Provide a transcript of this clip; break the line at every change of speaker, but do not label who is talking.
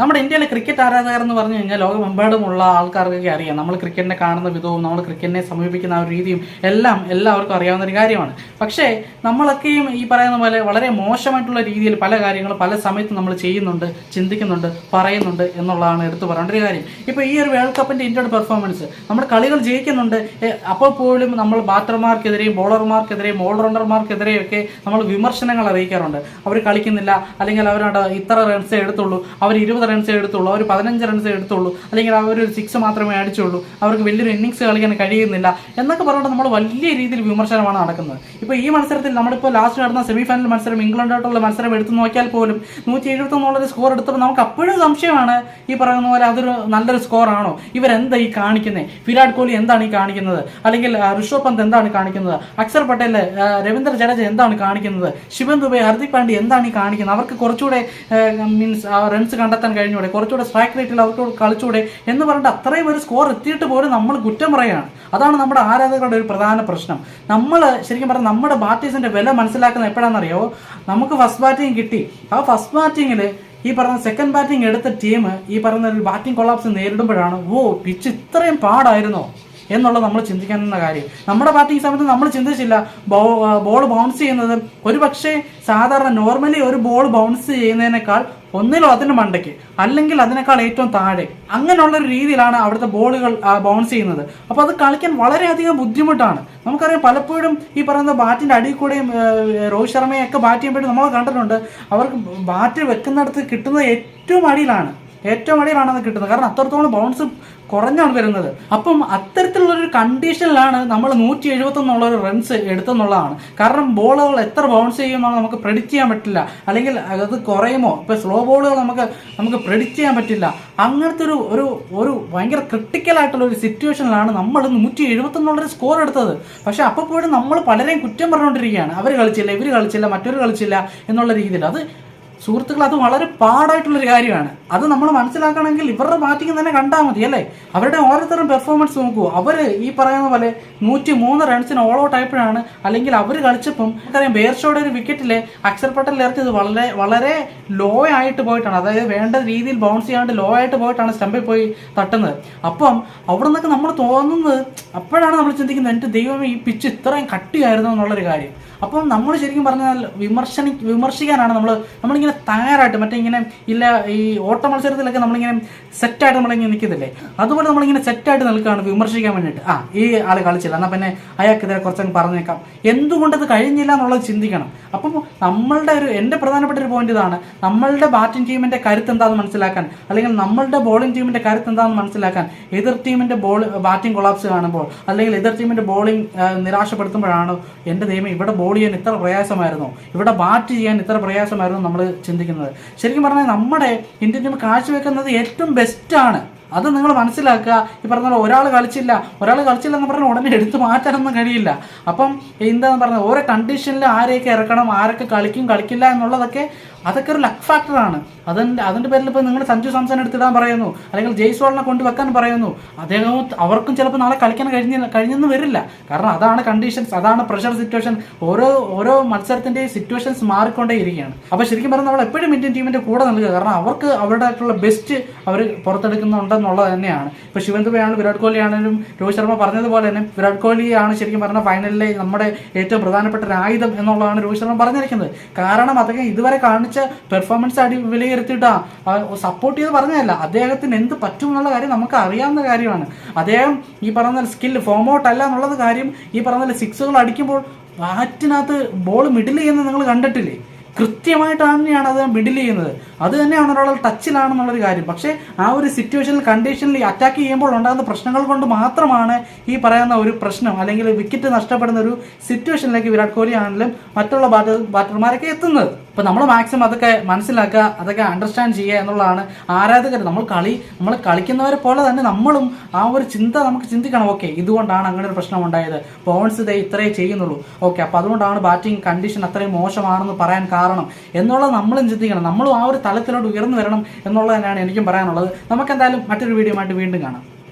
നമ്മുടെ ഇന്ത്യയിലെ ക്രിക്കറ്റ് ആരാധകർ എന്ന് പറഞ്ഞു കഴിഞ്ഞാൽ ലോകമെമ്പാടുമുള്ള ആൾക്കാർക്കൊക്കെ അറിയാം. നമ്മൾ ക്രിക്കറ്റിനെ കാണുന്ന വിധവും നമ്മൾ ക്രിക്കറ്റിനെ സമീപിക്കുന്ന ആ ഒരു രീതിയും എല്ലാം എല്ലാവർക്കും അറിയാവുന്ന ഒരു കാര്യമാണ്. പക്ഷേ നമ്മളൊക്കെയും ഈ പറയുന്ന പോലെ വളരെ മോശമായിട്ടുള്ള രീതിയിൽ പല കാര്യങ്ങളും പല സമയത്തും നമ്മൾ ചെയ്യുന്നുണ്ട് ചിന്തിക്കുന്നുണ്ട് പറയുന്നുണ്ട് എന്നുള്ളതാണ് എടുത്തു പറയേണ്ട ഒരു കാര്യം. ഇപ്പോൾ ഈ ഒരു വേൾഡ് കപ്പിന്റെ ഇന്ത്യയുടെ പെർഫോമൻസ് നമ്മൾ കളികൾ ജയിക്കുന്നുണ്ട്. അപ്പോൾ പോലും നമ്മൾ ബാറ്റർമാർക്കെതിരെയും ബോളർമാർക്കെതിരെയും ഓൾറൗണ്ടർമാർക്കെതിരെയും ഒക്കെ നമ്മൾ വിമർശനങ്ങൾ അറിയിക്കാറുണ്ട്. അവർ കളിക്കുന്നില്ല അല്ലെങ്കിൽ അവരുടെ ഇത്ര റൺസേ എടുത്തുള്ളൂ അവർ ഇരുപത് റൺസേ എടുത്തുള്ളൂ. അവർ പതിനഞ്ച് റൺസേ എടുത്തുള്ളൂ. അല്ലെങ്കിൽ അവർ ഒരു സിക്സ് മാത്രമേ അടിച്ചുള്ളൂ. അവർക്ക് വലിയൊരു ഇന്നിങ്സ് കളിക്കാൻ കഴിയുന്നില്ല. എന്നൊക്കെ പറഞ്ഞിട്ട് നമ്മൾ വലിയ രീതിയിൽ വിമർശനമാണ് നടക്കുന്നത്. ഇപ്പോൾ ഈ മത്സരത്തിൽ നമ്മളിപ്പോൾ ലാസ്റ്റ് നടന്ന സെമി ഫൈനൽ മത്സരം ഇംഗ്ലണ്ടായിട്ടുള്ള മത്സരം എടുത്തു നോക്കിയാൽ പോലും നൂറ്റി എഴുപത്തൊന്നുള്ളൊരു സ്കോർ എടുത്തപ്പോൾ നമുക്ക് അപ്പോഴും സംശയമാണ് ഈ പറയുന്ന പോലെ അതൊരു നല്ലൊരു സ്കോറാണോ ഇവരെന്താ ഈ കാണിക്കുന്നത് വിരാട് കോഹ്ലി എന്താണ് ഈ കാണിക്കുന്നത്? അല്ലെങ്കിൽ ഋഷഭ് പന്ത് എന്താണ് കാണിക്കുന്നത്? അക്ഷർ പട്ടേൽ രവീന്ദ്ര ജഡേജ എന്താണ് കാണിക്കുന്നത്? ശിവൻ ദുബൈ ഹർദിക് പാണ്ഡ്യ എന്താണ് ഈ കാണിക്കുന്നത്? അവർക്ക് കുറച്ചുകൂടെ മീൻസ് റൺസ് കണ്ടെത്താൻ കഴിഞ്ഞൂടെ കുറച്ചുകൂടെ സ്ട്രൈക്ക് റേറ്റിൽ അവർക്ക് കളിച്ചൂടെ എന്ന് പറഞ്ഞിട്ട് അത്രയും ഒരു സ്കോർ എത്തിയിട്ട് പോലും നമ്മൾ കുറ്റം പറയുകയാണ്. അതാണ് നമ്മുടെ ആരാധകരുടെ ഒരു പ്രധാന പ്രശ്നം. നമ്മൾ ശരിക്കും പറഞ്ഞാൽ നമ്മുടെ ബാറ്റേഴ്സിന്റെ വില മനസ്സിലാക്കുന്നത് എപ്പോഴാണെന്നറിയോ? നമുക്ക് ഫസ്റ്റ് ബാറ്റിംഗ് കിട്ടി. ആ ഫസ്റ്റ് ബാറ്റിങ്ങിൽ ഈ പറഞ്ഞ സെക്കൻഡ് ബാറ്റിംഗ് എടുത്ത ടീം ഈ പറഞ്ഞ ഒരു ബാറ്റിംഗ് കൊളാപ്സ് നേരിടുമ്പോഴാണ് ഓ പിച്ച് ഇത്രയും പാടായിരുന്നോ? എന്നുള്ളത് നമ്മൾ ചിന്തിക്കുന്ന കാര്യം. നമ്മുടെ ബാറ്റിംഗ് സമയത്ത് നമ്മൾ ചിന്തിച്ചില്ല. ബോൾ ബൗൺസ് ചെയ്യുന്നത് ഒരു പക്ഷേ സാധാരണ നോർമലി ഒരു ബോൾ ബൗൺസ് ചെയ്യുന്നതിനേക്കാൾ ഒന്നിലോ അതിന് മണ്ടയ്ക്ക് അല്ലെങ്കിൽ അതിനേക്കാൾ ഏറ്റവും താഴെ. അങ്ങനെയുള്ള ഒരു രീതിയിലാണ് അവിടുത്തെ ബോളുകൾ ബൗൺസ് ചെയ്യുന്നത്. അപ്പോൾ അത് കളിക്കാൻ വളരെയധികം ബുദ്ധിമുട്ടാണ്. നമുക്കറിയാം പലപ്പോഴും ഈ പറയുന്ന ബാറ്റിന്റെ അടിയിൽ കൂടെയും രോഹിത് ശർമ്മയൊക്കെ ബാറ്റ് ചെയ്യുമ്പോഴും നമ്മൾ കണ്ടിട്ടുണ്ട്. അവർക്ക് ബാറ്റ് വെക്കുന്നിടത്ത് കിട്ടുന്നത് ഏറ്റവും അടിയിലാണ്. ഏറ്റവും അടിയിലാണത് കിട്ടുന്നത്. കാരണം അത്രത്തോളം ബൗൺസ് കുറഞ്ഞാണ് വരുന്നത്. അപ്പം അത്തരത്തിലുള്ളൊരു കണ്ടീഷനിലാണ് നമ്മൾ നൂറ്റി എഴുപത്തൊന്നുള്ള ഒരു റൺസ് എടുത്തെന്നുള്ളതാണ്. കാരണം ബോളുകൾ എത്ര ബൗൺസ് ചെയ്യുമെന്നാണ് നമുക്ക് പ്രെഡിക്റ്റ് ചെയ്യാൻ പറ്റില്ല. അല്ലെങ്കിൽ അത് കുറയുമോ? ഇപ്പൊ സ്ലോ ബോളുകൾ നമുക്ക് നമുക്ക് പ്രെഡിക്റ്റ് ചെയ്യാൻ പറ്റില്ല. അങ്ങനത്തെ ഒരു ഒരു ഒരു ഭയങ്കര ക്രിട്ടിക്കൽ ആയിട്ടുള്ള ഒരു സിറ്റുവേഷനിലാണ് നമ്മൾ നൂറ്റി എഴുപത്തൊന്നുള്ളൊരു സ്കോർ എടുത്തത്. പക്ഷെ അപ്പോൾ പോലും നമ്മൾ പലരെയും കുറ്റം പറഞ്ഞുകൊണ്ടിരിക്കുകയാണ്. അവർ കളിച്ചില്ല ഇവർ കളിച്ചില്ല മറ്റൊരു കളിച്ചില്ല എന്നുള്ള രീതിയിൽ. അത് സുഹൃത്തുക്കൾ അത് വളരെ പാടായിട്ടുള്ളൊരു കാര്യമാണ്. അത് നമ്മൾ മനസ്സിലാക്കണമെങ്കിൽ ഇവരുടെ ബാറ്റിംഗ് തന്നെ കണ്ടാൽ മതി അല്ലേ? അവരുടെ ഓരോരുത്തരും പെർഫോമൻസ് നോക്കൂ. അവർ ഈ പറയുന്ന പോലെ നൂറ്റി മൂന്ന് റൺസിന് ഓൾ ഔട്ട് ആയപ്പോഴാണ് അല്ലെങ്കിൽ അവർ കളിച്ചപ്പം നമുക്കറിയാം ബേർഷോയുടെ ഒരു വിക്കറ്റിൽ അക്ഷർ പട്ടേൽ ഇറക്കിയത് വളരെ വളരെ ലോ ആയിട്ട് പോയിട്ടാണ്. അതായത് വേണ്ട രീതിയിൽ ബൗൺസ് ചെയ്യാണ്ട് ലോ ആയിട്ട് പോയിട്ടാണ് സ്റ്റമ്പിൽ പോയി തട്ടുന്നത്. അപ്പം അവിടെ നിന്നൊക്കെ നമ്മൾ തോന്നുന്നത് അപ്പോഴാണ് നമ്മൾ ചിന്തിക്കുന്നത് എന്റെ ദൈവം ഈ പിച്ച് ഇത്രയും കട്ടിയായിരുന്നു എന്നുള്ളൊരു കാര്യം. അപ്പം നമ്മൾ ശരിക്കും പറഞ്ഞാൽ വിമർശന വിമർശിക്കാനാണ് നമ്മൾ നമ്മളിങ്ങനെ തയ്യാറായിട്ട് മറ്റേ ഇങ്ങനെ ഇല്ല ഈ ഓട്ട മത്സരത്തിലൊക്കെ നമ്മളിങ്ങനെ സെറ്റായിട്ട് നമ്മളിങ്ങനെ നിൽക്കുന്നില്ലേ അതുപോലെ നമ്മളിങ്ങനെ സെറ്റായിട്ട് നിൽക്കുകയാണ് വിമർശിക്കാൻ വേണ്ടിയിട്ട്. ആ ഈ ആൾ കളിച്ചില്ല. എന്നാൽ പിന്നെ അയാൾക്കെതിരെ കുറച്ചങ്ങ് പറഞ്ഞേക്കാം. എന്തുകൊണ്ടത് കഴിഞ്ഞില്ല എന്നുള്ളത് ചിന്തിക്കണം. അപ്പം നമ്മളുടെ ഒരു എന്റെ പ്രധാനപ്പെട്ട ഒരു പോയിന്റ് ഇതാണ്. നമ്മളുടെ ബാറ്റിംഗ് ടീമിന്റെ കരുത്ത് എന്താണെന്ന് മനസ്സിലാക്കാൻ അല്ലെങ്കിൽ നമ്മളുടെ ബോളിംഗ് ടീമിന്റെ കരുത്ത് എന്താണെന്ന് മനസ്സിലാക്കാൻ എതിർ ടീമിന്റെ ബോൾ ബാറ്റിംഗ് കൊളാപ്സ് കാണുമ്പോൾ അല്ലെങ്കിൽ എതിർ ടീമിന്റെ ബോളിംഗ് നിരാശപ്പെടുത്തുമ്പോഴാണ് എന്റെ ദൈവം ഇവിടെ ചെയ്യാൻ ഇത്ര പ്രയാസമായിരുന്നോ? ഇവിടെ ബാറ്റ് ചെയ്യാൻ ഇത്ര പ്രയാസമായിരുന്നു നമ്മൾ ചിന്തിക്കുന്നത്. ശരിക്കും പറഞ്ഞാൽ നമ്മുടെ ഇന്ത്യൻ ടീം കാഴ്ചവെക്കുന്നത് ഏറ്റവും ബെസ്റ്റാണ് അത് നിങ്ങൾ മനസ്സിലാക്കുക. ഈ പറഞ്ഞ പോലെ ഒരാൾ കളിച്ചില്ല. ഒരാൾ കളിച്ചില്ല എന്ന് പറഞ്ഞാൽ ഉടനെ എടുത്തു മാറ്റാനൊന്നും കഴിയില്ല. അപ്പം എന്താന്ന് പറഞ്ഞാൽ ഓരോ കണ്ടീഷനിൽ ആരെയൊക്കെ ഇറക്കണം ആരൊക്കെ കളിക്കും കളിക്കില്ല എന്നുള്ളതൊക്കെ അതൊക്കെ ഒരു ലക്ക് ഫാക്ടറാണ് അതിന്റെ അതിന്റെ പേരിൽ ഇപ്പോൾ നിങ്ങൾ സഞ്ജു സാംസൺ എടുത്തിടാൻ പറയുന്നു. അല്ലെങ്കിൽ ജയ്സ്വാളിനെ കൊണ്ടുവെക്കാൻ പറയുന്നു. അദ്ദേഹവും അവർക്കും ചിലപ്പോൾ നാളെ കളിക്കാൻ കഴിഞ്ഞ കഴിഞ്ഞെന്ന് വരില്ല. കാരണം അതാണ് കണ്ടീഷൻസ് അതാണ് പ്രഷർ സിറ്റുവേഷൻ ഓരോ ഓരോ മത്സരത്തിന്റെയും സിറ്റുവേഷൻസ് മാറിക്കൊണ്ടേ ഇരിക്കുകയാണ്. അപ്പോൾ ശരിക്കും പറഞ്ഞാൽ നമ്മൾ എപ്പോഴും ഇന്ത്യൻ ടീമിന്റെ കൂടെ നിൽക്കുക. കാരണം അവർക്ക് അവരുടെ ആയിട്ടുള്ള ബെസ്റ്റ് അവർ പുറത്തെടുക്കുന്നുണ്ടെന്നുള്ളത് തന്നെയാണ്. ഇപ്പോൾ ശിവൻ വിരാട് കോഹ്ലി ആണെങ്കിലും രോഹിത് ശർമ്മ പറഞ്ഞതുപോലെ തന്നെ വിരാട് കോഹ്ലിയാണ് ശരിക്കും പറഞ്ഞ ഫൈനലിലെ നമ്മുടെ ഏറ്റവും പ്രധാനപ്പെട്ട ഒരു ആയുധം എന്നുള്ളതാണ് രോഹിത് ശർമ്മ പറഞ്ഞിരിക്കുന്നത്. കാരണം അദ്ദേഹം ഇതുവരെ കാണിച്ച പെർഫോമൻസ് അടി വിലയിരുത്തിയിട്ടാ. സപ്പോർട്ട് ചെയ്ത് പറഞ്ഞതല്ല. അദ്ദേഹത്തിന് എന്ത് പറ്റും എന്നുള്ള കാര്യം നമുക്ക് അറിയാവുന്ന കാര്യമാണ്. അദ്ദേഹം ഈ പറഞ്ഞ സ്കിൽ ഫോം ഔട്ട് അല്ല എന്നുള്ളത് കാര്യം ഈ പറഞ്ഞ സിക്സുകൾ അടിക്കുമ്പോൾ ബാറ്റിനകത്ത് ബോൾ മിഡിൽ ചെയ്യുന്നത് നിങ്ങൾ കണ്ടിട്ടില്ലേ? കൃത്യമായിട്ട് തന്നെയാണ് അദ്ദേഹം മിഡിൽ ചെയ്യുന്നത്. അത് തന്നെയാണ് ഒരാൾ ടച്ചിലാണെന്നുള്ളൊരു കാര്യം. പക്ഷേ ആ ഒരു സിറ്റുവേഷനിൽ കണ്ടീഷനിൽ അറ്റാക്ക് ചെയ്യുമ്പോൾ ഉണ്ടാകുന്ന പ്രശ്നങ്ങൾ കൊണ്ട് മാത്രമാണ് ഈ പറയുന്ന ഒരു പ്രശ്നം അല്ലെങ്കിൽ വിക്കറ്റ് നഷ്ടപ്പെടുന്ന ഒരു സിറ്റുവേഷനിലേക്ക് വിരാട് കോഹ്ലി ആണെങ്കിലും മറ്റുള്ള ബാറ്റർ ബാറ്റർമാരൊക്കെ എത്തുന്നത്. അപ്പോൾ നമ്മൾ മാക്സിമം അതൊക്കെ മനസ്സിലാക്കുക അതൊക്കെ അണ്ടർസ്റ്റാൻഡ് ചെയ്യുക എന്നുള്ളതാണ് ആരാധകർ. നമ്മൾ കളി നമ്മൾ കളിക്കുന്നവരെ പോലെ തന്നെ നമ്മളും ആ ഒരു ചിന്ത നമുക്ക് ചിന്തിക്കണം. ഓക്കെ ഇതുകൊണ്ടാണ് അങ്ങനെ ഒരു പ്രശ്നം ഉണ്ടായത്. പോൺസ് ഇതേ ഇത്രയേ ചെയ്യുന്നുള്ളൂ. ഓക്കെ അപ്പോൾ അതുകൊണ്ടാണ് ബാറ്റിംഗ് കണ്ടീഷൻ അത്രയും മോശമാണെന്ന് പറയാൻ കാരണം. എന്നുള്ളത് നമ്മളും ചിന്തിക്കണം. നമ്മളും ആ ഒരു തലത്തിലോട്ട് ഉയർന്നു വരണം എന്നുള്ളത് തന്നെയാണ് എനിക്കും പറയാനുള്ളത്. നമുക്ക് എന്തായാലും മറ്റൊരു വീഡിയോ ആയിട്ട് വീണ്ടും കാണാം.